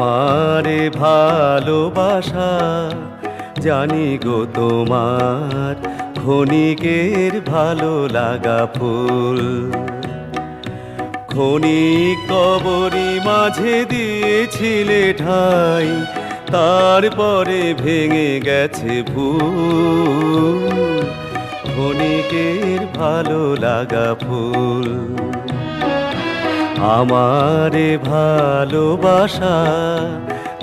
আমারে ভালোবাসা, জানি গো তোমার ক্ষণিকের ভালো লাগা ফুল। ক্ষণিক কবরি মাঝে দিয়েছিলে ঠাই, তারপরে ভেঙে গেছে ভুল ক্ষণিকের ভালো লাগা ফুল। আমারে ভালোবাসা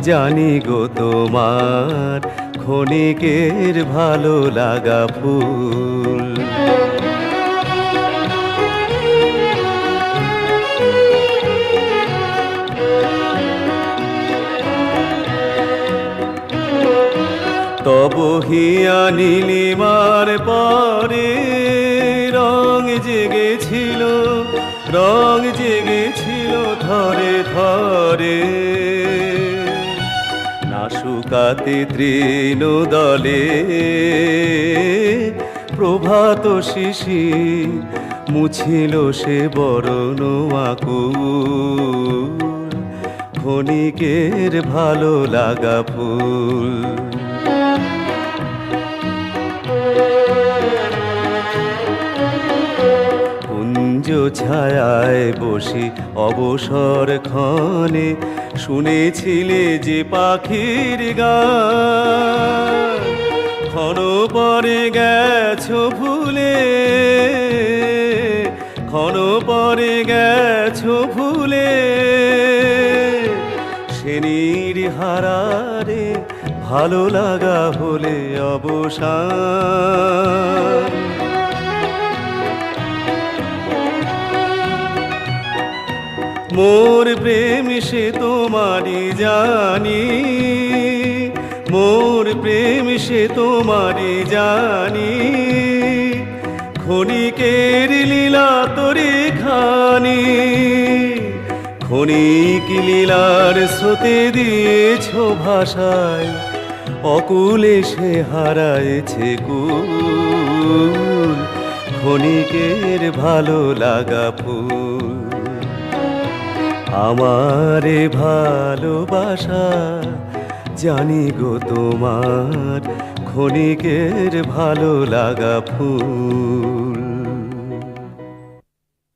জানি গো তোমার ক্ষণিকের ভালো লাগা ফুল। তব নীলিমার পরে রং জেগেছিল। রং জেগেছিল ধরে ধরে। না শুকাতে তৃণ দলে। প্রভাত শিশি মুছিল সে বরণ আকুল। ক্ষণিকের ভালো লাগা ফুল। কুঞ্জ ছায়ায় বসে অবসর ক্ষণে। শুনেছিলে যে পাখির গান ক্ষণ পরে গেছো ভুলে। ক্ষণ পরে গেছো ভুলে। সেনির হারারে ভালো লাগা হলে অবসান মোর প্রেম সে তোমারি জানি, মোর প্রেম সে তোমারি জানি। ক্ষণিকের লীলা তোরে খানি, ক্ষণিক লীলার স্রোতে দিয়েছ ভাষায়, অকুলে সে হারায়েছে কুল। ক্ষণিকের ভালো লাগা ফুল। আমারে ভালোবাসা জানি গো তোমার ক্ষণিকের ভালো লাগা ফুল।